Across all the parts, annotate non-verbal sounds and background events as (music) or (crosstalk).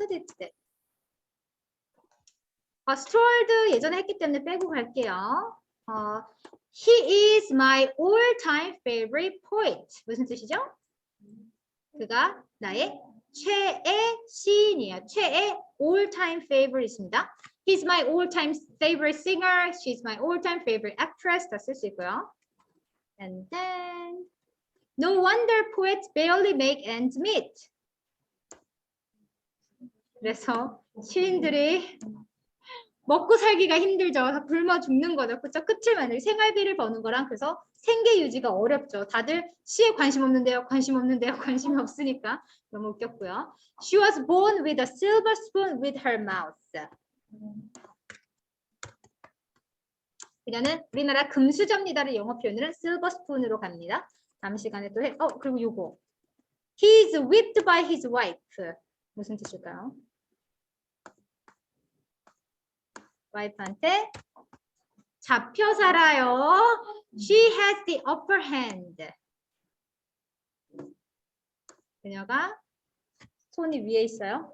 it. 어, strolled 예전에 했기 때문에 빼고 갈게요. 어, he is my all-time favorite poet. 무슨 뜻이죠? 그가 나의 최애 시인이에요. 최애 all-time favorite입니다. He's my all-time favorite singer. She's my all-time favorite actress. 다 쓸 수 있고요. And then no wonder poets barely make ends meet. 그래서 시인들이 먹고 살기가 힘들죠. 다 굶어 죽는 거죠. 그쵸? 끝을 만들기 생활비를 버는 거랑 그래서 생계 유지가 어렵죠. 다들 시에 관심 없는데요. 관심 없는데요. (laughs) 관심이 없으니까 너무 웃겼고요. She was born with a silver spoon with her mouth. 그녀는 우리나라 금수저입니다를 영어 표현으로는 silver spoon으로 갑니다. 다음 시간에 또 해. 어 그리고 요거. He is whipped by his wife. 무슨 뜻일까요? 와이프한테 잡혀 살아요. She has the upper hand. 그녀가 손이 위에 있어요.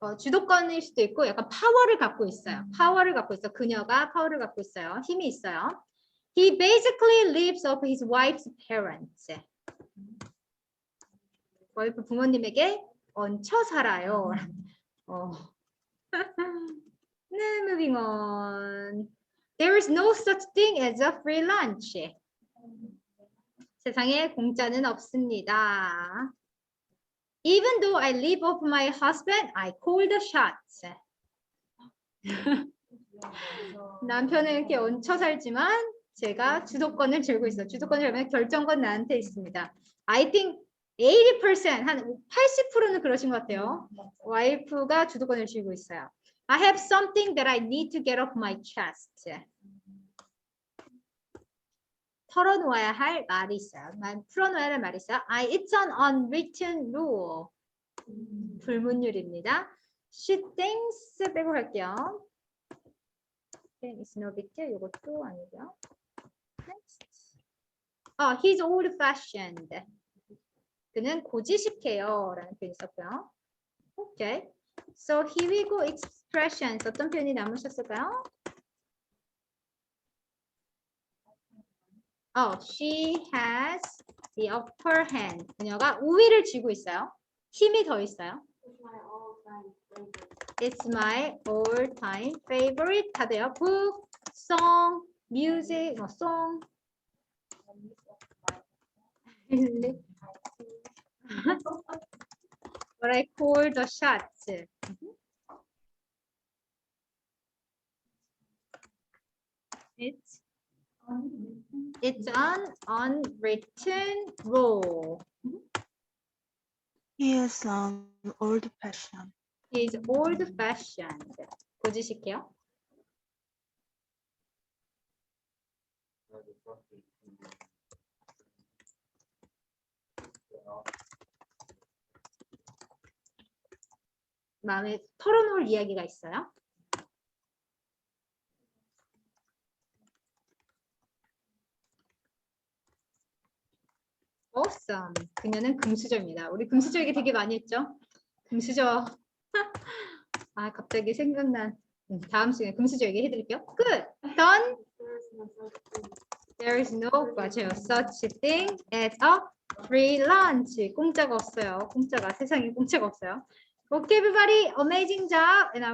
어, 주도권일 수도 있고 약간 파워를 갖고 있어요. 파워를 갖고 있어. 그녀가 파워를 갖고 있어요. 힘이 있어요. He basically lives off his wife's parents. 와이프 부모님에게 얹혀 살아요. 어. 네, moving on. There is no such thing as a free lunch. 세상에 공짜는 없습니다. Even though I live off my husband, I call the shots. 남편은 이렇게 얹혀 살지만 제가 주도권을 쥐고 있어요. 주도권을 쥐면 결정권 나한테 있습니다. I think 80%, 한 80%는 그러신 것 같아요. 와이프가 주도권을 쥐고 있어요. I have something that I need to get off my chest. 털어놓아야 할 말이 있어요. 말- 풀어놓아야 할 말이 있어요. I, it's an unwritten rule. 불문율입니다. She thinks 빼고 갈게요. Okay, it's no big deal. 이것도 아니고요. Next. 어, he's old fashioned. 그는 고지식해요. 라는 표현이 있었고요. 오케이. So here we go expressions. 어떤 표현이 남으셨을까요? 어, she has the upper hand. 그녀가 우위를 쥐고 있어요. 힘이 더 있어요. It's my all-time favorite. 다 돼요. Book, song, music, 뭐 song. What I call the shots. It's it's an unwritten rule. He is an old fashioned. He's old-fashioned. 고지식해요. 마음에 털어놓을 이야기가 있어요. Awesome. 그녀는 금수저입니다. 우리 금수저 얘기 되게 많이 했죠? 금수저. (laughs) 아, 갑자기 생각난. 음, 다음 시간에 금수저 얘기 해드릴게요. Good. Done. There is no 맞아요. Such thing as a free lunch. 공짜가 없어요. 공짜가 세상에 공짜가 없어요. Okay, everybody. Amazing job. And I